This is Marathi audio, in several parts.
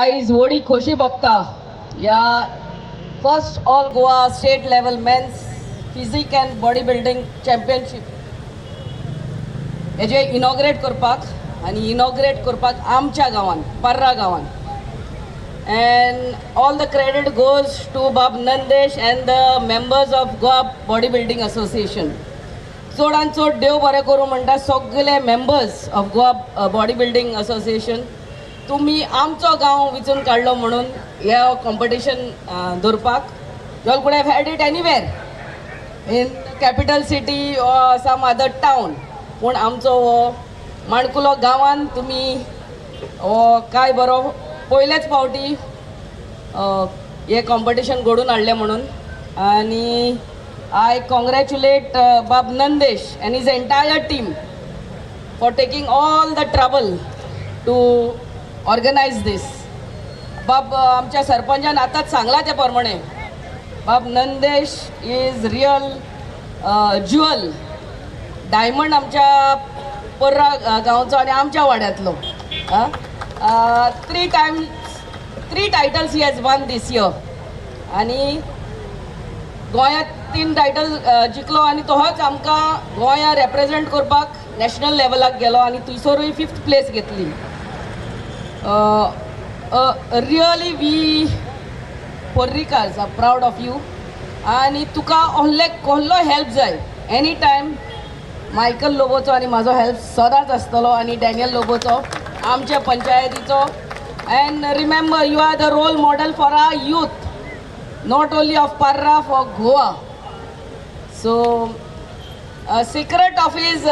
आयज व्हडी खोशी भोगता या first all Goa state level men's physique and body building championship हेजे इनॉग्रेट करपाक आनी इनॉग्रेट करपाक आमच्या गांवान पर्रा गांवांत and all the credit goes to Bab Nandesh and the members of Goa body building association चडान चड देव बरें करूं म्हणटा सगळे members of Goa body building association तुमी आमचो गांव विचून काडलो म्हणून हे कॉम्पिटिशन दवरपाक you all could have had it anywhere in capital city or some other town पूण आमचो हो? माणकुलो गांवान तुमी हो काय बरो? पयलेच फावटी हे कॉम्पिटिशन घडून हाडलें म्हणून. आनी I congratulate Bab Nandesh and his entire team for taking all the trouble to organise this. Bab आमच्या सरपंचान आतांच सांगला ते प्रमाणे. Bab Nandesh is real jewel. Diamond आमच्या पर्रा गांवचो आनी आमच्या वाड्यांतलो. Three times three titles he has won this year आनी गोंयांत तीन टायटल जिंकलो आनी तोच आमकां गोंया रेप्रेझेंट करपाक नॅशनल लेवलाक गेलो आनी थंयसरूय फिफ्थ प्लेस घेतली. Really we Parrikars are proud of you आनी तुका ohले कसलो हेल्प जाय. एनी टायम मायकल लोबोचो आनी म्हाजो हेल्प सदांच आसतलो आनी डॅनियल लोबोचो आमच्या पंचायतीचो. And remember you are the role model for our youth not only of Parra for Goa so secret of his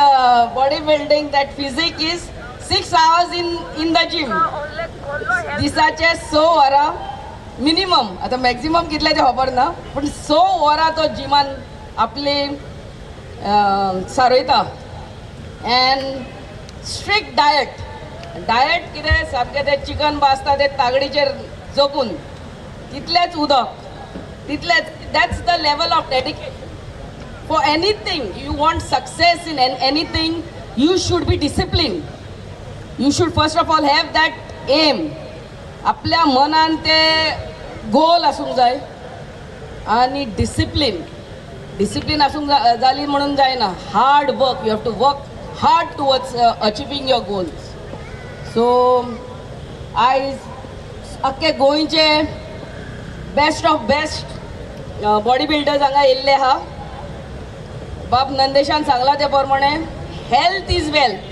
body building that physique is six hours in, in the gym. दिसाचे स वरां मिनिमम आतां मॅक्झिमम कितले ते खबर ना पूण स वरां तो जिमान आपली सारयता अँड स्ट्रिक्ट डायट डायट कितें सामकें तें चिकन भाजता तें तागडीचेर जपून. तितलेंच उदक. तितलेंच that's the level of dedication for anything you want success in anything you should be discipline you should first of all have that aim आपल्या मनान ते गोल आसूंक जाय आनी डिसिप्लीन डिसिप्लीन आसूंक जा- जाली म्हणून जायना. Hard work you have to work hard towards achieving your goals so आयज अख्खे गोंयचे best of best body builders हांगा येयल्ले आहा बाब नंदेशान सांगला ते प्रमाणे हेल्थ इज वेल्थ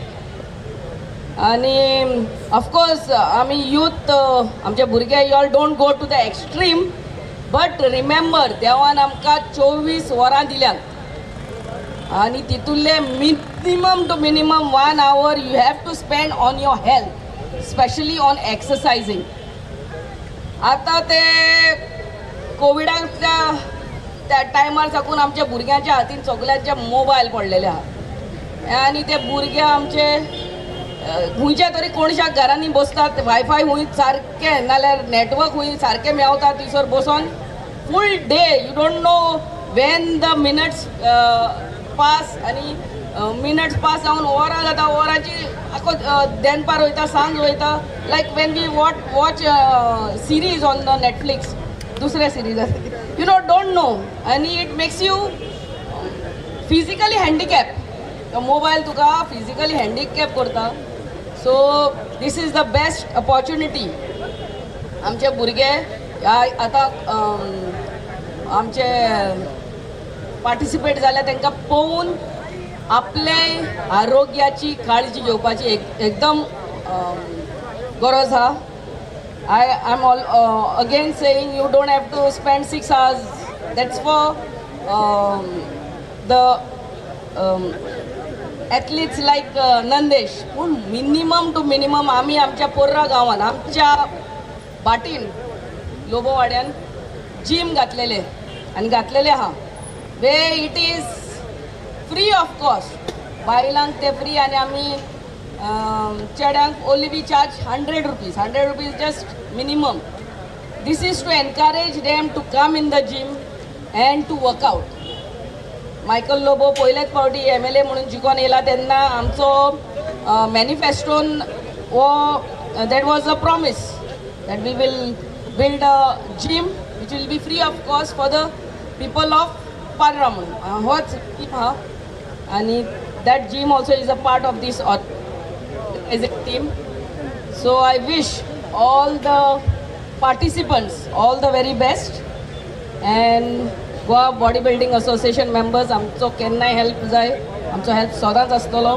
आनी ऑफकोर्स आमी यूथ आमचे भुरगे you all don't go to the extreme but remember देवान आमकां चोवीस वरां दिल्यात. आनी तितूंतले minimum two minimum one hour you have to spend on your health specially on exercising आतां ते कोविडाच्या त्या टायमार साकून आमच्या भुरग्यांच्या हातीन सगळ्यांचे मोबायल पडलेले आहा आनी ते भुरगे आमचे खुंयच्या तरी कोणशाक घरांनी बसतात वायफाय खूंय सारकें नाल्यार नेटवर्क खूंय सारकें मेवता थंयसर बसोन. Full day you don't know when the minutes pass आनी मिनट्स पास जावन वरां जाता वरांची आखो देनपार वयता सांज वयता like when we what watch series on the Netflix दुसरे series you know don't know आनी it makes you physically handicap mobile Tuka physically handicap करता. So this is the best opportunity आमचे भुरगे ह्या- आतां आमचे पार्टिसिपेट जाल्यार तांकां पळोवन आपले आरोग्याची काळजी घेवपाची एक एकदम गरज आहा I I am all again saying you don't have to spend six hours that's for the athletes like Nandesh पूण मिनिमम टू मिनिमम आमी आमच्या पोर्रा गांवांत आमच्या बाटीन लोबोवाड्यान जीम घातलेले. आनी घातलेले आहा way it is free of cost बायलांक ते फ्री आनी आमी चेड्यांक only be charge hundred rupees hundred rupees just minimum this is to encourage them to come in the gym and to workout Michael Lobo पहिल्याच फावटी एम एल ए म्हणून जिकून येला. त्यांना आमचं मॅनिफेस्टोन व that was a promise that we will build a gym which will be free of cost for the people of पांढरा म्हणून. होच की हा. आणि that gym also is a part of this as a team so I wish all the participants all the very best and Goa body building association members आमचो केन्नाय हेल्प जाय. आमचो हेल्प सदांच आसतलो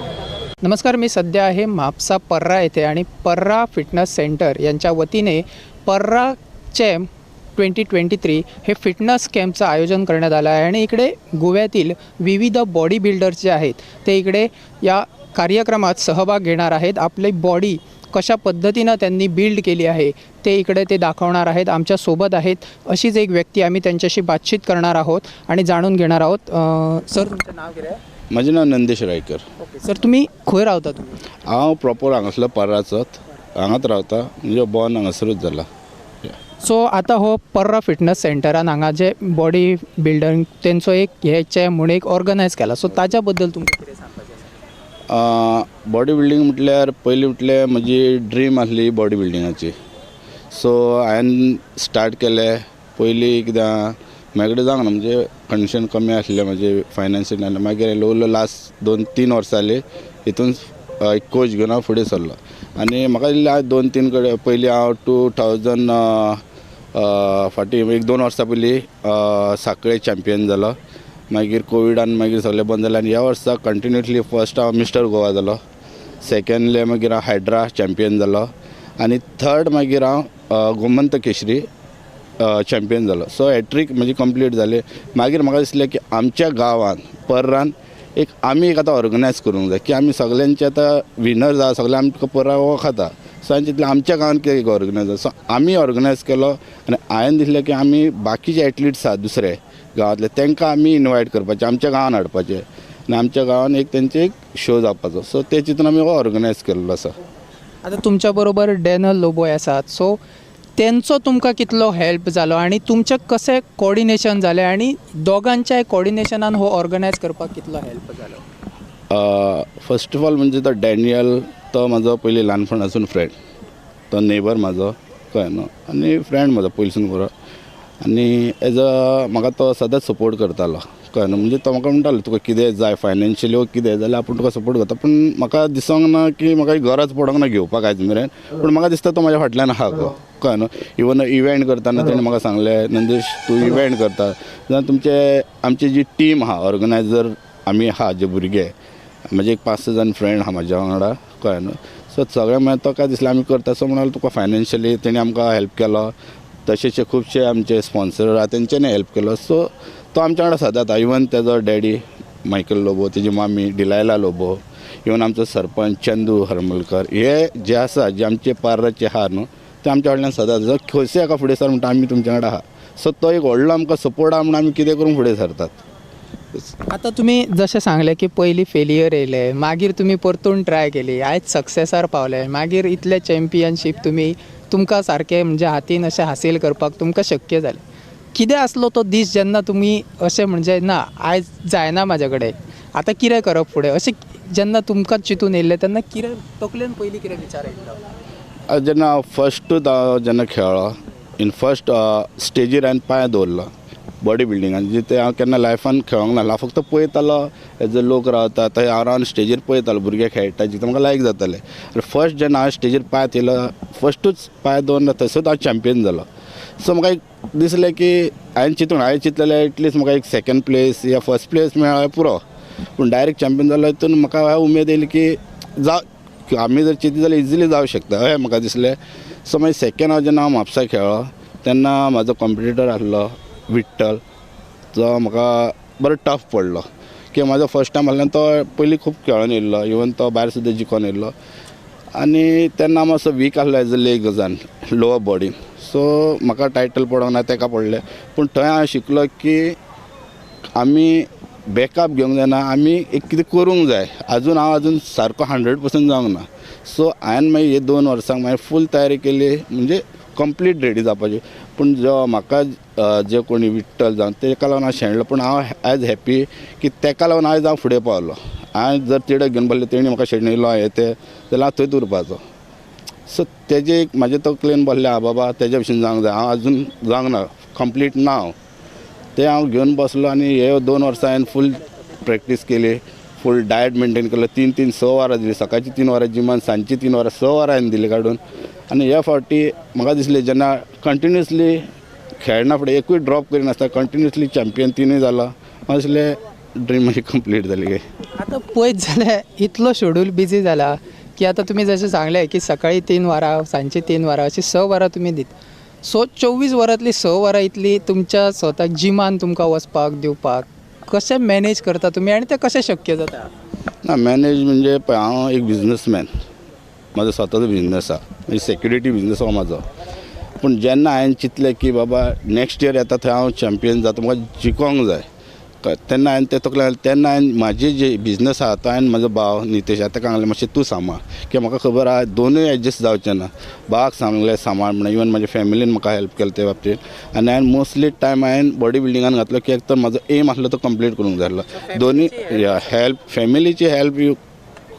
नमस्कार मी सध्या आहे म्हापसा पर्रा येथे आणि पर्रा फिटनेस सेंटर यांच्या वतीने Parra champ twenty twenty three हे फिटनेस कॅम्पचं आयोजन करण्यात आलं आहे आणि इकडे गोव्यातील विविध बॉडी बिल्डर्स जे आहेत ते इकडे या कार्यक्रमात सहभाग घेणार आहेत. आपली बॉडी कशा पद्धतीनं त्यांनी बिल्ड केली आहे ते इकडे ते दाखवणार आहेत आमच्यासोबत आहेत अशीच एक व्यक्ती आम्ही त्यांच्याशी बातचीत करणार आहोत आणि जाणून घेणार आहोत. सर तुमचं नाव कितें म्हजें नांव नंदेश रायकर. ओके सर तुम्ही खंय रावता तुम्ही? हांव प्रॉपर हांगासलो पर्राचोत हांगाच रावता म्हणजे बॉर्न हांगासरूच जाला सो आता हो पर्रा फिटनेस सेंटरान हांगा जे बॉडी बिल्डर तेंचो एक हेचे म्हूण एक ऑर्गनायज केला. सो ताच्या बद्दल तुमकां बॉडी बिल्डींग म्हटल्यार पयलीं म्हटल्यार म्हजी ड्रीम आसली बॉडी बिल्डिंगाची सो हांवें स्टार्ट केलें पयलीं कित्याक म्हाजे कडेन जावंक ना म्हणजे कंडिशन कमी आसलें म्हजें फायनान्शियल आनी मागीर ल्हव ल्हव लास्ट दोन तीन वर्सां जालीं हितून एक कोच घेवन हांव फुडें सरलो आनी म्हाका दिसलें दोन तीन कडेन पयलीं हांव टू थावजंड फाटीं एक दोन वर्सां पयलीं साखळे चॅम्पियन जालो मागीर कोविडान मागीर सगळें बंद जालें आनी ह्या वर्सा कंटिन्युअसली फर्स्ट हांव मिस्टर गोवा जालो. सेकेंडले मागीर हांव हायड्रा चॅम्पियन जालो. आनी थर्ड मागीर हांव गोमंत केशरी चॅम्पियन जालो. सो हॅट्रीक म्हजी कंप्लीट जाली मागीर म्हाका दिसलें की आमच्या गांवांत पर्रान एक आमी एक आतां ऑर्गनायज करूंक जाय. की आमी सगल्यांचे आतां विनर जा सगळे आमकां पर्रा हो खाता. सो हांवें चिंतलें आमच्या गांवांत कितें ऑर्गनायज सो आमी ऑर्गनायज केलो. आनी हांवें दिसलें की आमी बाकीचे एथलीट्स आसात दुसरे. गांवांतले तांकां आमी इनवायट करपाचे आमच्या गांवांत हाडपाचे. आनी आमच्या गांवांत एक तेंचे एक शो जावपाचो. सो ते चिंतून आमी हो ऑर्गनायज केल्लो आसा आतां तुमच्या बरोबर डॅनल लोबोय आसात. सो तेंचो तुमकां कितलो हेल्प जालो आनी तुमचें कशें कॉर्डिनेशन जालें आनी दोगांच्या कॉर्डिनेशनान हो ऑर्गनायज करपाक कितलो हेल्प जालो फस्ट ऑफ ऑल म्हणजे तो डॅनियल तो म्हजो पयलीं ल्हानपणासून फ्रेंड तो नेबर म्हाजो कळ्ळें न्हू आनी फ्रेंड म्हाजो पयलींसून बरो आनी एज अ म्हाका तो सदांच सपोर्ट करतालो. कळ्ळें न्हू म्हणजे तो म्हाका म्हणटालो तुका कितें जाय फायनान्शियली वो हो, कितें जाल्यार आपूण तुका सपोर्ट करता. पूण म्हाका दिसोंक ना की म्हाका गरज पडोंक ना घेवपाक आयज मेरेन. पूण म्हाका दिसता तो म्हाज्या फाटल्यान आहा गो. कळ्ळें न्हू इवन इव्हेंट करताना तेणें म्हाका सांगलें नंदेश तूं इव्हेंट करता. जाल्यार तुमचे आमची जी टीम आहा ऑर्गनायजर आमी आहा जे भुरगे म्हजे एक पांच स जाण फ्रेंड आहा म्हाज्या वांगडा. कळ्ळें न्हू सो सगळें मागीर तो काय दिसलें आमी करता सो म्हणाल तुका फायनान्शियली तेणी आमकां हेल्प केलो. तशेंचे खुबशे आमचे स्पॉन्सर आहा तेंच्यांनी हेल्प केलो. सो तो आमच्या वांगडा सदांच आहा. इवन तेजो डॅडी मायकल लोबो तेजी मामी डिलायला लोबो इवन आमचो सरपंच चंदू हरमलकर हे जे आसा जे आमचे पार्राचे आहा न्हू ते आमच्या कडल्यान सदांच जो खंयचे एका फुडें सर म्हणटा आमी तुमच्या वांगडा आहा सो तो एक व्हडलो आमकां सपोर्ट आहा म्हणून आमी कितें करून फुडें सरतात. आतां तुमी जशें सांगलें की पयलीं फेलियर येयले मागीर तुमी परतून ट्राय केली आयज सक्सेसार पावले. मागीर इतले चॅम्पियनशीप तुमी तुमकां सारकें म्हणजे हातीन अशें हासील करपाक तुमकां शक्य जालें. कितें आसलो तो दीस जेन्ना तुमी अशें म्हणजे ना आयज जायना म्हाजे कडेन आतां कितें करप फुडें अशें जेन्ना तुमकां चिंतून येयल्लें तेन्ना कितें तकलेन पयलीं कितें विचार येयलो जेन्ना फस्ट जेन्ना खेळ्ळो इन फस्ट स्टेजीर हांवें पांय दवरलो बॉडी बिल्डिंगान जिथे हांव केन्ना लायफान खेळोंक नासलो हांव फक्त पळयतालो एज अ लोक रावता थंय हांव रावन स्टेजीर पळयतालो भुरगे खेळटा जिथे म्हाका लायक जातालें. आनी फस्ट जेन्ना हांव स्टेजीर पांयत येयलो फस्टूच पांय दोन थंयसरूच हांव चॅम्पियन जालो सो म्हाका एक दिसलें की हांवें चिंतून हांवें चिंतलेलें एटलीस्ट म्हाका एक सेकेंड प्लेस या फर्स्ट प्लेस मेळ्ळ्यार पुरो. पूण डायरेक्ट चॅम्पियन जालो हितून म्हाका हांवें उमेद येयली की जाव आमी जर चिंती जाल्यार इजिली जावं शकता. अशें म्हाका दिसलें. सो मागीर सेकेंड हांव जेन्ना हांव म्हापसा खेळ्ळो तेन्ना म्हाजो कॉम्पिटिटर आसलो विठ्ठल. जो म्हाका बरो टफ पडलो. की म्हाजो फर्स्ट टायम आसल्यान तो पयलीं खूब खेळोन येयल्लो इवन तो भायर सुद्दां जिखोन येयल्लो आनी तेन्ना मातसो वीक आहलो एज अ लेग गजान. लोवर बॉडीन सो म्हाका टायटल पडोंक ना तेका पडलें. पूण थंय हांवें शिकलो की आमी बॅकअप घेवंक जायना. आमी एक कितें करूंक जाय. आजून हांव आजून सारको हंड्रेड पर्संट जावंक ना. सो हांवें मागीर हे दोन वर्सांक मागीर फूल तयारी केली. म्हणजे कंप्लीट रेडी जावपाची. पूण जो म्हाका जे कोणी विठ्ठल जावन तेका लागून हांव शेणलो पूण हांव आयज हॅप्पी की तेका लागून आयज हांव फुडें पावलो. हांवें जर तिडे घेवन बसलें तेणी म्हाका शेणयलो हें तें जाल्यार हांव थंयच उरपाचो सो तेजे एक म्हाजे तकलेन बसलें आहा बाबा तेज्या भशेन जावंक जाय हांव अजून जावंक ना कंप्लीट ना हांव. ते हांव घेवन बसलो आनी हे दोन वर्सां हांवें फूल प्रॅक्टीस केली फूल डायट मेंटेन केलो तीन तीन स वरां दिली सकाळची तीन वरां जिमान सांजची तीन वरां स वरां हांवें दिली काडून आनी ह्या फावटी म्हाका दिसलें जेन्ना कंटिन्युअसली खेळना फुडें एकूय ड्रॉप करिनासतना कंटिन्युअसली चॅम्पियन तिनूय जाला म्हाका दिसलें ड्रीम म्हजी कंप्लीट जाली काय आता पळयत जाल्यार इतलो शेड्यूल बिझी जाला की आता तुम्ही जसे सांगले की सकाळी तीन वरां सांजची तीन वरां अशी स वरां तुम्ही दीत. सो चोवीस वरांतली स वरां इतली तुमच्या स्वताक जिमान तुमकां वचपाक दिवपाक कशें मॅनेज करता तुमी आनी तें कशें शक्य जाता? ना मॅनेज म्हणजे पळय हांव एक बिझनसमॅन म्हाजो स्वताचो बिझनस आहा. म्हणजे सेक्युरिटी बिझनस हो म्हाजो पूण जेन्ना हांवें चिंतलें की बाबा नेक्स्ट इयर येता थंय हांव चॅम्पियन जाता म्हाका जिखोंक जाय? तेन्ना हांवें तें तकलें. तेन्ना हांवें म्हाजें जे बिझनस आहा तो हांवें म्हाजो भाव नितेश आतां ताका सांगलें मातशें तूं सांबाळ कित्याक म्हाका खबर आहा दोनूय एडजस्ट जावचें ना. भावाक सांगलें सांबाळ म्हणून इवन म्हाज्या फॅमिलीन म्हाका हेल्प केलें ते बाबतींत. आनी हांवें मोस्टली टायम हांवें बॉडी बिल्डिंगान घातलो कित्याक तर म्हाजो एम आसलो तो कंप्लीट करूंक जाय आसलो दोनूय हेल्प फॅमिलीची हेल्प यू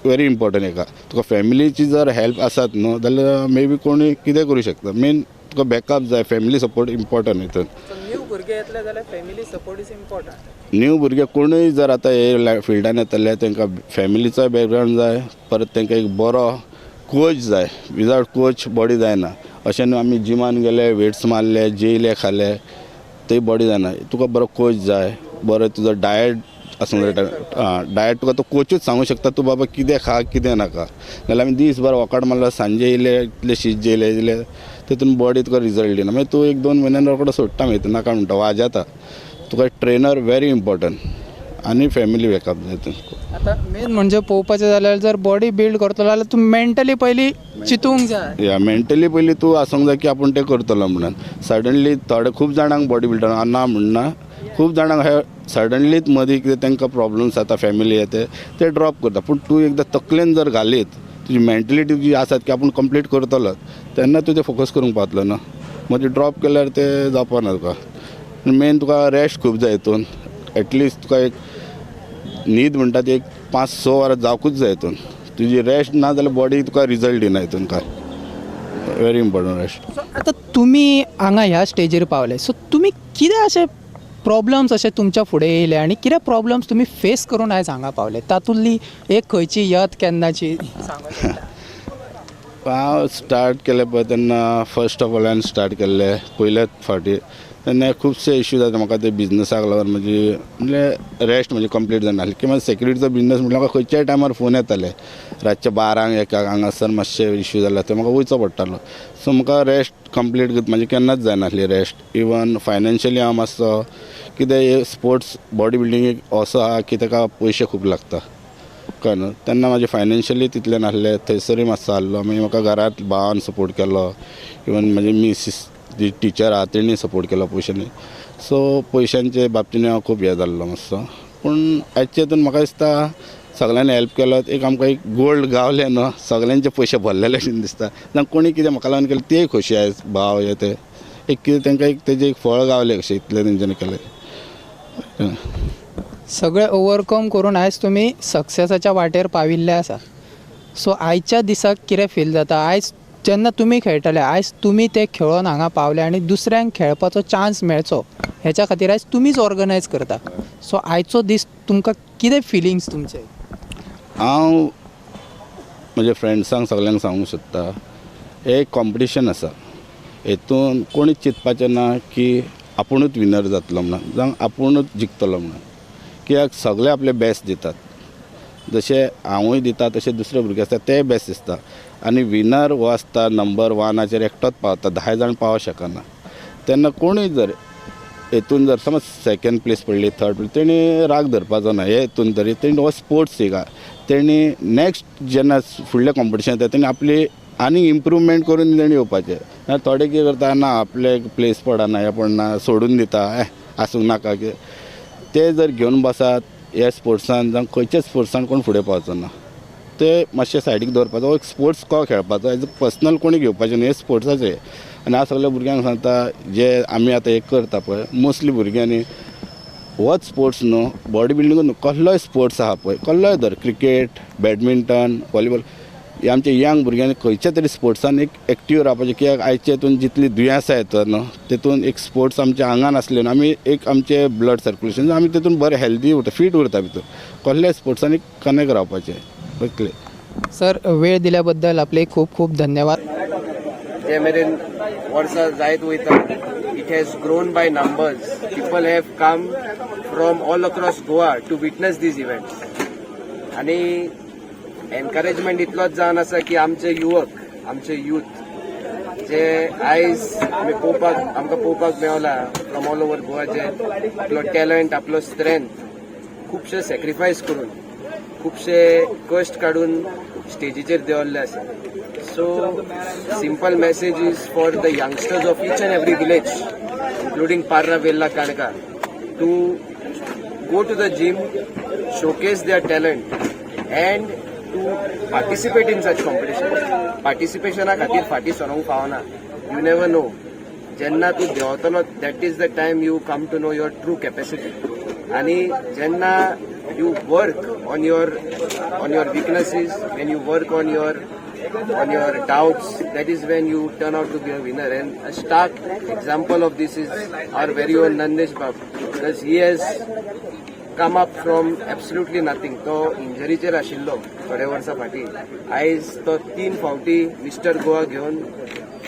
व्हेरी इम्पॉर्टंट एका तुका फॅमिलीची जर हेल्प आसात न्हू जाल्यार मे बी कोणूय कितें करूं शकता? मेन तुका बॅकअप जाय फॅमिली सपोर्ट इम्पॉर्टंट हितून न्यू भुरगे येतले जाल्यार family support is important new भुरगे कोणूय जर आतां हे फिल्डान येतले तांकां फॅमिलीचोय बॅकग्रावंड जाय परत तांकां एक बरो कोच जाय. विदावट कोच बॉडी जायना. अशें न्हू आमी जिमान गेले वेट्स मारले जेयले खाले थंय बॉडी जायना. तुका बरो कोच जाय. बरो तुजो डायट आसूंक जाय डायट तुका तो कोचूच सांगूं शकता तूं बाबा कितें खा कितें नाका. नाल्यार आमी दीसभर वॉकआउट मारलो सांजे येयले इतले शीत जेयले जेयले तितून बॉडी तुका रिजल्ट दिना मागीर तूं एक दोन म्हयन्यान रोकडो सोडटा मागीर नाका म्हणटा वाजता तुका ट्रेनर व्हेरी इम्पॉर्टंट आनी फॅमिली बॅकअप जाय आता मेन म्हणजे पळोवपाचें जाल्यार जर बॉडी बिल्ड करतलो जाल्यार तूं मेंटली पयलीं चिंतूंक जाय या मेंटली पयलीं तूं आसूंक जाय की आपूण तें करतलो म्हणून. सडनली थोडे खूब जाणांक बॉडी बिल्डर ना म्हणना खूब जाणांक हे सडनलीच मदीं कितें तांकां प्रॉब्लम्स जाता फॅमिली येते ते ड्रॉप करता पूण तूं एकदां तकलेन जर घालीत तुजी मेंटलिटी जी आसात की आपूण कंप्लीट करतलो तेन्ना तूं तें फोकस करूंक पावतलो न्हू मदीं ड्रॉप केल्यार तें जावपाना तुका मेन तुका रेस्ट खूब जाय हितून एटलिस्ट तुका एक न्हीद म्हणटा ती एक पांच स वरां जावंकूच जाय हितून तुजी रेस्ट ना जाल्यार बॉडी तुका रिजल्ट दिना हितून काय व्हेरी इम्पॉर्टंट रेस्ट आतां तुमी हांगा ह्या स्टेजीर पावले सो तुमी कितें अशें प्रॉब्लम्स अशे तुमच्या फुडें येयले आनी कितें प्रॉब्लम्स तुमी फेस करून आयज हांगा पावले. तातूंतली एक खंयची यत केन्नाची हांव स्टार्ट केलें पळय तेन्ना फर्स्ट ऑफ ऑल हांवें स्टार्ट केल्ले पयलेच फावटी तेन्ना खुबशे इश्यू जाता म्हाका ते बिझनसाक लागून म्हणजे म्हणजे रेस्ट म्हणजे कंप्लीट जानासलें किंवा सेक्युरिटीचो बिझनस म्हटल्यार म्हाका खंयच्याय टायमार फोन येताले रातच्या बारांक एकाक हांगासर मातशे इश्यू जाला ते म्हाका वयचो पडटालो सो म्हाका रेस्ट कंप्लीट म्हणजे केन्नाच जायनासली रेस्ट इवन फायनान्शियली हांव मातसो कितें स्पोर्ट्स बॉडी बिल्डिंगेक असो आहा की ताका पयशे खूब लागता कळ्ळें न्हू तेन्ना म्हाजें फायनान्शियली तितलें नासलें थंयसरूय मातसो आहलो मागीर म्हाका घरांत भावान सपोर्ट केलो. इवन म्हाजी मिसीस जी टिचर आहा तेणी सपोर्ट केलो पयशांनी सो पयशांचे बाबतीन हांव खूब हें जाल्लो मातसो पूण आयचे हितून म्हाका दिसता सगळ्यांनी हेल्प केलो एक आमकां एक गोल्ड गावलें न्हू सगळ्यांचे पयशे भरलेले अशें दिसता. जावं कोणी कितें म्हाका लागून केलें तेय खोशी आयज भाव हे ते. एक कितें तांकां एक तेजें एक फळ गावलें कशें इतलें तेंच्यांनी केलें. सगळें ओवरकम करून आयज तुमी सक्सेसाच्या वाटेर पाविल्ले आसा. सो आयच्या दिसाक कितें फील जाता? आयज जेन्ना तुमी खेळटले आयज तुमी ते खेळोन हांगा पावले आनी दुसऱ्यांक खेळपाचो चान्स मेळचो हेच्या खातीर आयज तुमीच ऑर्गनायज करता. सो आयचो दीस तुमकां कितें फिलिंग्स तुमचे? हांव म्हज्या फ्रेंड्सांक सगल्यांक सांगूंक सोदता हें एक कॉम्पिटिशन आसा. हेतून कोणीच चिंतपाचें ना की आपुणूच विनर जातलो म्हणून जावं आपुणूच जिखतलो म्हणून. कित्याक सगळे आपले बेस्ट दितात. जशें हांवूय दिता तशें दुसरे भुरगे आसता ते बेस्ट दिसता. आनी विनर हो आसता नंबर वनाचेर एकटोच पावता धा जाण पावोंक शकना तेन्ना कोणूय जर हेतून जर समज सेकंड प्लेस पडली थर्ड प्लेस तेणी राग धरपाचो ना हे हेतून तरी तेणी हो स्पोर्ट्स एक तेणी नेक्स्ट जेन्ना फुडलें कॉम्पिटिशन येता तेणी आपली आनी इम्प्रूवमेंट करून तेणी येवपाचें ना थोडे कितें करता ना आपले प्लेस पडना हे पडना सोडून दिता. आसूंक नाका. की ते जर घेवन बसात ह्या स्पोर्ट्सान जावं खंयच्याच स्पोर्ट्सान कोण फुडें पावचो ना ते मातशें सायडीक दवरपाचो एक स्पोर्ट्स को खेळपाचो. एज अ पर्सनल कोणी घेवपाचें न्ही हे स्पोर्ट्साचे आनी हांव सगळ्या भुरग्यांक सांगता जे आमी आतां एक करता पळय मोस्टली भुरग्यांनी होच स्पोर्ट्स न्हू बॉडी बिल्डींगूच न्हू कसलोय स्पोर्ट्स आहा पळय कसलोय धर क्रिकेट बॅडमिंटन व्हॉलीबॉल हे आमच्या यंग भुरग्यांनी खंयच्या तरी स्पोर्ट्सान एक एक्टीव रावपाचें कित्याक आयच्या हितून जितली दुयेंसां येतात न्हू तितून एक स्पोर्ट्स आमच्या आंगान आसले न्हू. आमी एक आमचे ब्लड सर्कुलेशन आमी तितून बरें हेल्दी उरता फीट उरता भितर. कसल्याय स्पोर्ट्सान एक कनेक्ट रावपाचें. इतलें सर वेळ दिल्याबद्दल आपले खूप खूप धन्यवाद. जे मेरेन वर्सां जायत वयता it has grown by numbers people have come from all across Goa to witness these events आनी एनकरेजमेंट इतलोच जावन आसा की आमचे युवक आमचे यूथ जे आयज पळोवपाक आमकां पळोवपाक मेवला फ्रॉम ऑल ओवर गोवा जे आपलो टॅलंट आपलो स्ट्रेंथ खुबशे सॅक्रिफायस करून. खुबशे कश्ट काडून स्टेजीचेर देवल्ले आसा. So simple message is for the youngsters of each and every village including Parra Verla Canca to go to the gym showcase their talent, and to participate in such competitions. पार्टिसिपेशना खातीर फाटी सरोंक पावना. यू नेवर नो जेन्ना तूं देंवतलो that is the time you come to know your true capacity आनी जेन्ना you work on your on your weaknesses, when you work on your on your doubts, that is when you turn out to be a winner. And a stark example of this is our very own Nandesh Bab, because he has come up from absolutely nothing. तो इंजरीचेर आशिल्लो थोड्या वर्सां फाटीं आयज तो तीन फावटी मिस्टर गोवा घेवन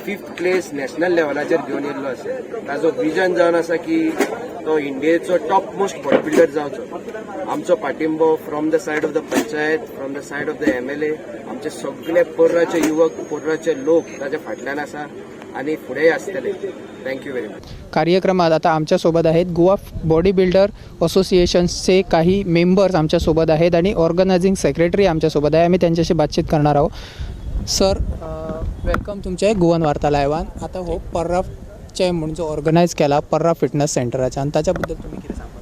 फिफ्थ प्लेस नॅशनल लेवलाचेर घेवन येयल्लो आसा ताजो विजन जावन आसा की तो इंडियेचो टॉप मोस्ट बॉडी बिल्डर जावचो. आमचो पाठिंबो from the side of the panchayat from the side of the M L A आमचे सगळे पोर्राचे युवक पोर्राचे लोक ताच्या फाटल्यान आसा आनी फुडेंय आसतले थँक्यू व्हेरी मच कार्यक्रमात आता आमच्यासोबत आहेत गोवा बॉडी बिल्डर असोसिएशन्सचे काही मेंबर्स आमच्यासोबत आहेत आणि ऑर्गनायझिंग सेक्रेटरी आमच्यासोबत आहे. आम्ही त्यांच्याशी बातचीत करणार आहोत. सर वेलकम तुमचे गोवन वार्तालायवान आता हो पर्राचे म्हणून जो ऑर्गनायज केला पर्रा फिटनस सेंटराच्या आणि त्याच्याबद्दल तुम्ही किती सांगा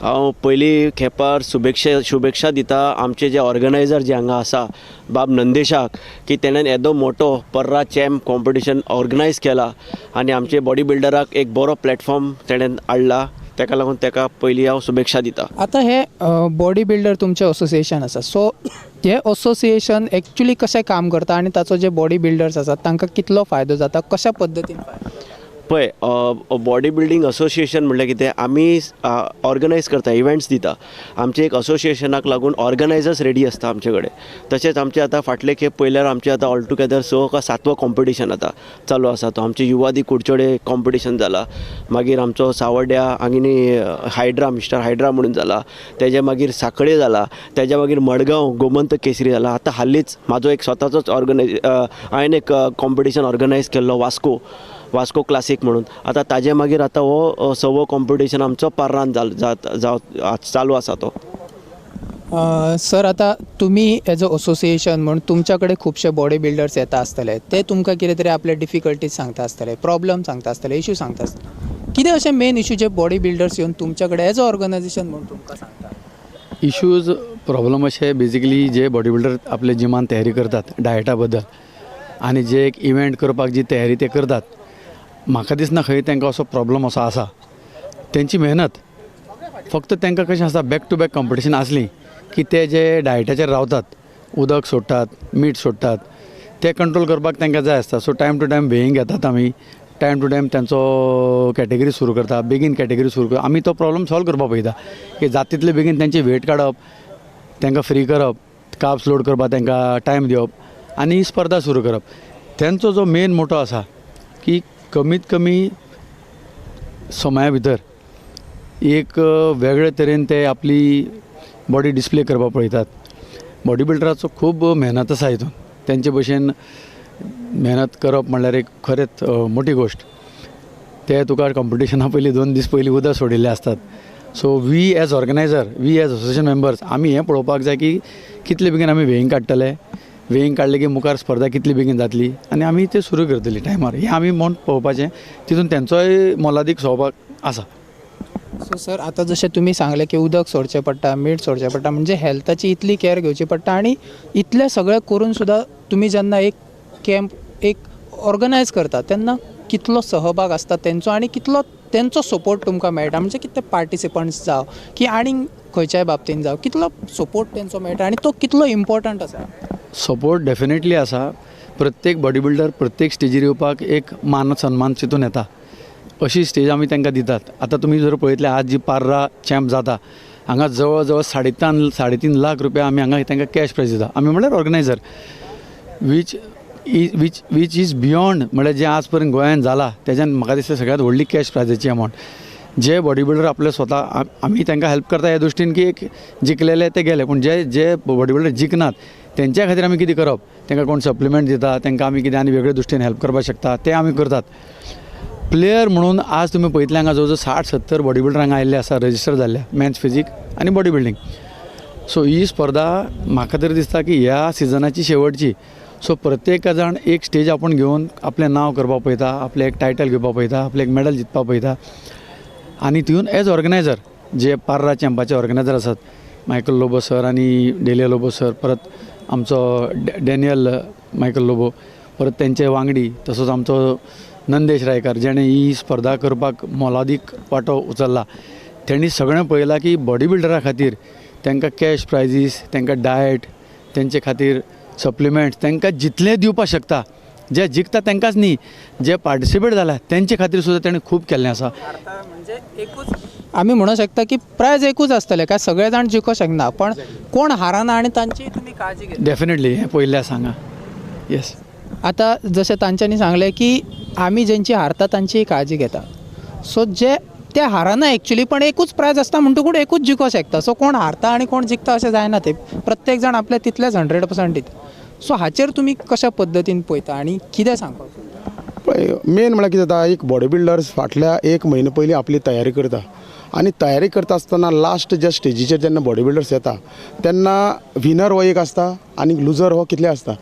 हांव पयलीं खेपार शुभेच्छा शुभेच्छा दिता आमचे जे ऑर्गनायझर जे हांगा आसा बाब नंदेशाक की तेणेन येदो मोठो पर्रा चॅम्प कॉम्पिटिशन ऑर्गनायज केला आनी आमचे बॉडी बिल्डराक एक बरो प्लॅटफॉर्म तेणेन हाडला तेका लागून तेका पयलीं हांव शुभेच्छा दिता. आता हे बॉडी बिल्डर तुमचे असोसिएशन आसा सो हे असोसिएशन एक्च्युली कशें काम करता आणि ताचो जे बॉडी बिल्डर्स आसात तांकां कितलो फायदो जाता कशा पद्दतीन फायदो? पळय बॉडी बिल्डींग असोसिएशन म्हणल्यार कितें आमी ऑर्गनायज करता इव्हेंट्स दिता. आमचे एक असोसिएशनाक लागून ऑर्गनायजर्स रेडी आसता आमचे कडेन तशेंच आमचे आतां फाटले खेप पयल्यार आमचे आतां ऑल टुगेदर स का सातवो कॉम्पिटिशन आतां चालू आसा तो आमचे युवादी कुडचडे कॉम्पिटिशन जाला मागीर आमचो सावड्ड्या आनी हायड्रा मिस्टर हायड्रा म्हणून जाला तेजे मागीर साखळे जाला तेज्या मागीर मडगांव गोमंत केसरी जाला आतां हालींच म्हाजो एक स्वताचोच ऑर्गनायज हांवें एक कॉम्पिटिशन ऑर्गनायज केल्लो वास्को. वास्को क्लासीक म्हणून. आतां ताजे मागीर आतां हो सवो कॉम्पिटिशन आमचो पार्रान जाल जात जाव चालू आसा तो. सर आता तुम्ही एज अ असोसिएशन म्हणून तुमच्याकडे खुबशे बॉडी बिल्डर्स येता आसतले ते तुमकां कितें तरी आपले डिफिकल्टीज सांगता आसतले प्रॉब्लम सांगता आसतले इश्यू सांगता आसतले कितें अशें मेन इश्यू जे बॉडी बिल्डर्स येवन तुमच्याकडे एज अ ऑर्गनायझेशन म्हणून तुमकां सांगता? इश्यूज प्रॉब्लम अशे बेजिकली जे बॉडी बिल्डर आपले जिमान तयारी करतात डायटा बद्दल. आनी जे एक इव्हेंट करपाक जी तयारी ते करतात. म्हाका दिसना खंय तांकां असो प्रॉब्लम असो आसा. तेंची मेहनत. फक्त तांकां कशें आसता बॅक टू बॅक कॉम्पिटिशन आसली की ते जे डायटाचेर रावतात उदक सोडटात मीठ सोडटात ते कंट्रोल करपाक तांकां जाय आसता. सो टायम टू टायम भेंग घेतात आमी. टायम टू टायम त्यांचो कॅटेगरी सुरू करता बेगीन कॅटेगरी सुरू करता आमी तो प्रॉब्लम सॉल्व करपाक पळयता. की जाता तितले बेगीन तांची वेट काडप तांकां फ्री करप काप्स लोड करपाक तांकां टायम दिवप आनी ही स्पर्धा सुरू करप. तेंचो जो मेन मोटो आसा की कमीत कमी समया भितर एक वेगळे तरेन ते आपली बॉडी डिस्प्ले करपाक पळयतात. बॉडी बिल्डराचो खूब मेहनत आसा हितून तेंचे भशेन मेहनत करप म्हणल्यार एक खरेंच मोठी गोश्ट ते तुका कॉम्पिटिशना पयलीं दोन दीस पयलीं उदक सोडिल्ले आसतात so we as organiser we as association members आमी हें पळोवपाक जाय की कितले बेगीन आमी वेईंग काडटले? वेईंग काडले की मुखार स्पर्धा कितली बेगीन जातली? आनी आमी ते सुरू करतली टायमार हें आमी म्हण पळोवपाचें तितून तेंचोय मोलादीक सहभाग आसा सो सर आता जशें तुमी सांगलें की उदक सोडचें पडटा मीठ सोडचें पडटा म्हणजे हेल्थाची इतली केअर घेवची पडटा आनी इतलें सगळें करून सुद्दां तुमी जेन्ना एक कॅम्प एक ऑर्गनायज करता तेन्ना कितलो सहभाग आसता तेंचो आनी कितलो तेंचो सपोर्ट तुमकां मेळटा म्हणजे कितें पार्टिसिपंट्स जावं? की आनीक खंयच्याय बाबतींत जावं? कितलो सपोर्ट तेंचो मेळटा आनी तो कितलो इम्पॉर्टंट आसा? सपोर्ट डेफिनेटली आसा. प्रत्येक बॉडी बिल्डर प्रत्येक स्टेजीर येवपाक एक मान सन्मान चिंतून येता. अशी स्टेज आमी तांकां दितात. आतां तुमी जर पळयतले आज जी पार्रा चॅम्प जाता हांगा जवळ जवळ साडेतान साडेतीन साडे तीन लाख रुपया आमी हांगा तांकां कॅश प्रायज दिता. आमी म्हणल्यार organiser which which which is beyond म्हळ्यार जें आज पर्यंत गोंयांत जालां तेज्यान म्हाका दिसता सगळ्यांत व्हडली कॅश प्रायजाची अमावंट जे बॉडी बिल्डर आपले स्वता आमी तांकां हेल्प करता ह्या दृश्टीन की एक जिखलेले ते गेले. पूण जे जे बॉडी बिल्डर जिखनात तेंच्या खातीर आमी कितें करप? तांकां कोण सप्लिमेंट दिता? तांकां आमी कितें आनी वेगळे दृश्टीन हेल्प करपाक शकता? ते आमी करतात. प्लेयर म्हणून आज तुमी पळयतले हांगा जवळ जवळ साठ सत्तर बॉडी बिल्डरांक हांगा आयिल्ले आसा रजिस्टर जाल्ले मॅन्स फिजीक आनी बॉडी बिल्डींग सो ही स्पर्धा म्हाका तरी दिसता की ह्या सिजनाची शेवटची सो प्रत्येक जाण एक स्टेज आपण घेवन आपलें नांव करपाक पळयता आपलें एक टायटल घेवपाक पळयता आपलें एक मेडल जिखपाक पळयता. आनी तितून एज ऑर्गनायजर जे पार्रा चॅम्पाचे ऑर्गनायजर आसात मायकल लोबो सर आनी डेलिया लोबो सर परत आमचो डॅनियल मायकल लोबो परत तेंचे वांगडी तसोच आमचो नंदेश रायकार जेणे ही स्पर्धा करपाक मोलादीक वांटो उचल्ला. तेणी सगळें पळयलां की बॉडी बिल्डरा खातीर तांकां कॅश प्रायजीस तांकां डायट तेंचे खातीर सप्लिमेंट्स तांकां जितलें दिवपाक शकता जे जिखता तांकांच न्ही जे पार्टिसिपेट जाला तेंचे खातीर सुद्दां तेणें खूब केल्लें आसा आमी म्हणूंक शकता की प्रायज एकूच आसतलें काय सगळे जाण जिखूं शकना पण कोण हारना आनी तांची तुमी काळजी घेता? डेफिनेटली हें पयल्या सांगा. येस आता जशें तांच्यांनी सांगलें की आमी जेंची हारता तांची काळजी घेता. सो जे ते हारना एक्चुली पण एकूच प्रायज आसता म्हणटकूच एकूच जिखो शकता. सो कोण हारता आनी कोण जिखता अशें जायना ते. प्रत्येक जाण आपले तितलेच हंड्रेड पर्संट दिता सो हाचेर तुमी कशा पद्दतीन पळयता आनी कितें सांगपाक पळय मेन म्हळ्यार कितें जाता एक बॉडी बिल्डर्स फाटल्या एक म्हयने पयलीं आपली तयारी करता. आनी तयारी करता आसतना लास्ट ज्या स्टेजीचेर जेन्ना बॉडी बिल्डर्स येता तेन्ना विनर हो एक आसता आनी लुजर हो कितले आसता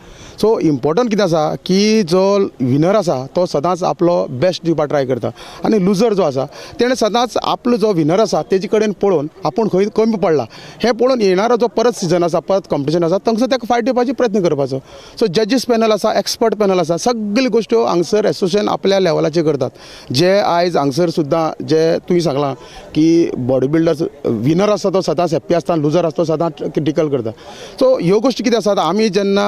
सो इम्पॉर्टंट कितें आसा की जो विनर आसा तो सदांच आपलो बेस्ट दिवपाक ट्राय करता आनी लुजर जो आसा तेणें सदांच आपलो जो विनर आसा तेजे कडेन पळोवन आपूण खंय कमी पडला. हें पळोवन येणारो जो परत सिजन आसा परत कॉम्पिटिशन आसा थंगसर ताका फायट दिवपाचो प्रयत्न करपाचो. सो जजीस पॅनल आसा एक्सपर्ट पॅनल आसा सगळ्यो गोश्ट्यो हांगसर एसोसिएशन आपल्या लेवलाचेर करतात. जे आयज हांगसर सुद्दां जे तुवें सांगलां की बॉडी बिल्डर्स विनर आसा तो सदांच हॅप्पी आसता लुजर आसता तो सदांच क्रिटिकल करता सो ह्यो गोश्टी कितें आसात आमी जेन्ना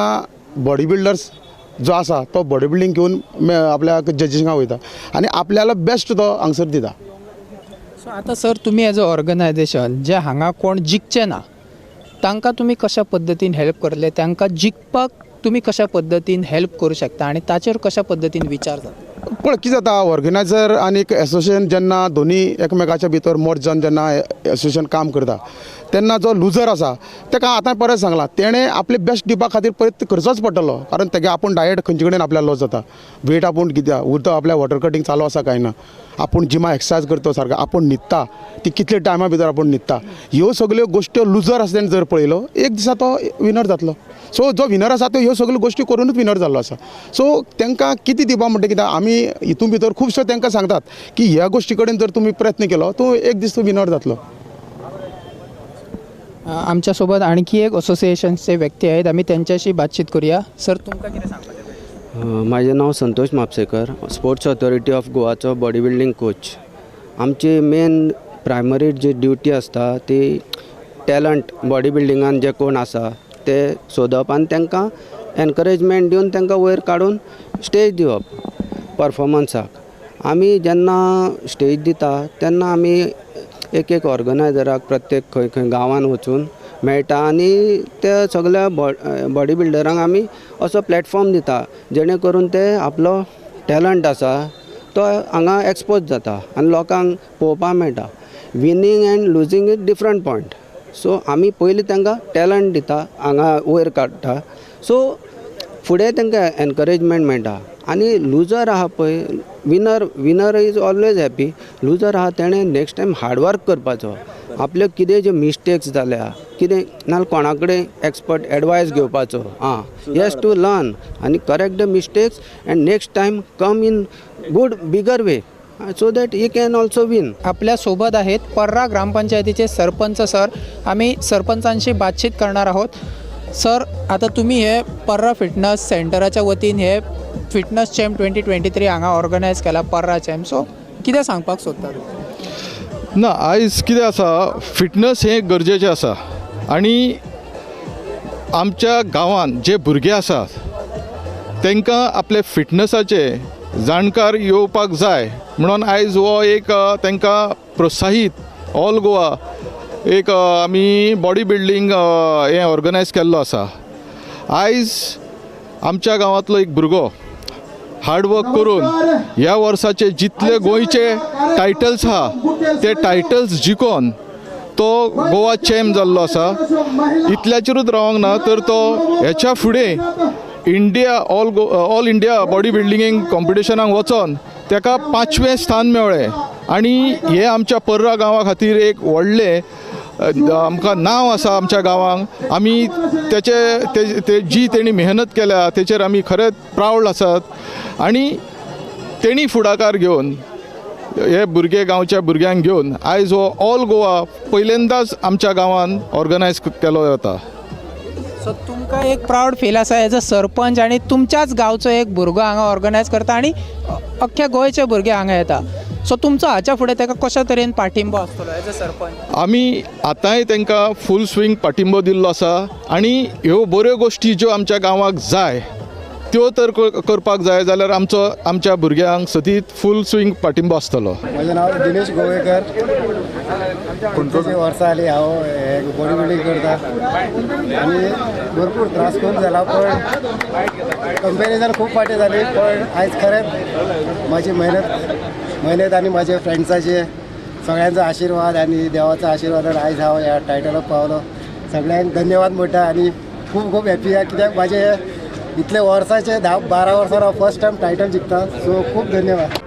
बॉडी बिल्डर्स जो आसा तो बॉडी बिल्डींग घेवन आपल्या जजींगा वयता आनी आपल्याला बेस्ट तो हांगसर दिता सो आतां सर तुमी एज अ ऑर्गनायझेशन जे हांगा कोण जिखचे ना तांकां तुमी कशा पद्दतीन हेल्प करले? तांकां जिखपाक तुमी कशा पद्दतीन हेल्प करूं शकता? आनी ताचेर कशा पद्दतीन विचार जाता पळखी कितें जाता ऑर्गनायझर आनी एसोसिएशन जेन्ना दोनी एकमेकाच्या भितर मोठ जावन जेन्ना एसोसिएशन काम करता. तेन्ना जो लुजर आसा ताका आतां परत सांगलां तेणें आपले बेस्ट दिवपा खातीर परत करचोच पडटलो कारण तेगे आपूण डायट खंयचे कडेन आपल्याला लॉस जाता वेट आपूण कित्याक उरतो आपल्या वॉटर कटींग चालू आसा काय ना. आपूण जिमा एक्सरसायज करता सारको आपूण न्हिदता ती कितले टायमा भितर आपूण न्हिदता ह्यो सगल्यो गोश्ट्यो लुजर आसा जर पळयलो एक दिसा तो विनर जातलो. सो जो विनर आसा तो ह्यो सगल्यो गोश्टी करूनच विनर जाल्लो आसा सो तांकां कितें दिवपा म्हणटा कित्याक आमी हितून भितर खुबश्यो तांकां सांगतात की ह्या गोश्टी कडेन जर तुमी प्रयत्न केलो तो एक दीस तो विनर जातलो. आमच्यासोबत आमच्यासोबत आणखी एक असोसिएशनचे व्यक्ती आहेत. आम्ही त्यांच्याशी बातचीत करूया. सर तुमकां कितें सांगपाचें माझे नाव Santosh Mhapsekar sports authority of गोवाचो body building coach आमची मेन प्रायमरी जी ड्युटी आसता ती टॅलंट बॉडी बिल्डिंगान जे कोण आसा ते सोदप आनी तांकां एनकरेजमेंट दिवन तांकां वयर काडून स्टेज दिवप परफॉर्मन्साक आमी जेन्ना स्टेज दिता तेन्ना आमी एक एक ऑर्गनायझराक प्रत्येक खंय खंय गांवान वचून मेळटा आनी त्या सगळ्या बॉ बॉडी बिल्डरांक आमी असो प्लॅटफॉर्म दिता जेणे करून ते आपलो टॅलंट आसा तो हांगा एक्सपोज जाता आनी लोकांक पळोवपाक मेळटा. Winning and losing is different point so आमी पयलीं तांकां टॅलंट दिता हांगा वयर काडटा. सो फुडें तांकां एनकरेजमेंट मेळटा. आनी लुजर आहा पळय winner winner is always happy loser आहा तेणें नेक्स्ट टायम हार्डवर्क करपाचो. आपल्यो कितें ज्यो मिस्टेक्स जाल्या कितें नाजाल्यार कोणा कडेन एक्सपर्ट एडवायस घेवपाचो. आं येस टू लर्न आनी correct the mistakes and next time come in good bigger way so that you can also win आपल्यासोबत आहेत पर्रा ग्रामपंचायतीचे सरपंच सर. आम्ही सरपंचांशी बातचीत करणार आहोत. सर आता तुम्ही हे पर्रा फिटनस सेंटराच्या वतीन हे fitness champ twenty twenty three हांगा ऑर्गनायज केला पर्रा चॅम्प सो कितें सांगपाक सोदता ना आयज कितें आसा फिटनस हें गरजेचें आसा आनी आमच्या गांवांत जे भुरगे आसात तांकां आपले फिटनसाचे जाणकार येवपाक जाय. म्हणून आयज हो एक तांकां प्रोत्साहीत ऑल गोवा एक आमी बॉडी बिल्डींग हें ऑर्गनायज केल्लो आसा आयज आमच्या गांवांतलो एक भुरगो हार्डवर्क करून ह्या वर्साचे जितले गोंयचे टायटल्स आहा ते टायटल्स जिखोन तो गोवा चॅम्प जाल्लो आसा इतल्याचेरूच रावंक ना तर तो हेच्या फुडें India all go all India body building कॉम्पिटिशनाक वचोन ताका पांचवें स्थान मेवळें आनी हे आमच्या पर्रा गांवा खातीर एक व्हडलें आमकां नांव आसा आमच्या गांवांक आमी तेचे ते- ते जी तेणी मेहनत केल्या तेचेर आमी खरेंच प्रावड आसात. आनी तेणी फुडाकार घेवन हे भुरगे गांवच्या भुरग्यांक घेवन आयज हो ऑल गोवा पहिल्यांदाच आमच्या गांवांत ऑर्गनायज केलो वता सो तुमकां एक प्रावड फील आसा एज अ सरपंच आनी तुमच्याच गांवचो एक भुरगो हांगा ऑर्गनायज करता आनी अख्ख्या गोंयचे भुरगे हांगा येता. सो तुमचो हाच्या फुडें ताका कशा तरेन पाठिंबो आसतलो एज अ सरपंच? आमी आतांय तांकां फूल स्विंग पाठिंबो दिल्लो आसा आनी ह्यो बऱ्यो गोश्टी ज्यो आमच्या गांवाक जाय त्यो तर करपाक जाय जाल्यार आमचो आमच्या भुरग्यांक सतीत फूल स्विंग पाठिंबो आसतलो माझे नाव दिनेश गोवेकर. वर्सां जालीं हांव हे बॉडी बिल्डींग करता. आनी भरपूर त्रास खूब जाला पण कंपॅरिजन खूब फाटी जाली पण आयज खरेंच म्हाजी मेहनत मेहनत आनी म्हाजे फ्रेंड्साचे सगळ्यांचो आशिर्वाद आनी देवाचो आणि आयज हांव ह्या टायटलाक पावलो. सगळ्यांक धन्यवाद म्हणटा आनी खूब खूब हॅप्पी आहा. कित्याक माझे इतले वर्साचे धा बारा वर्सां हांव फर्स्ट टायम टायटल जिखता सो खूब धन्यवाद.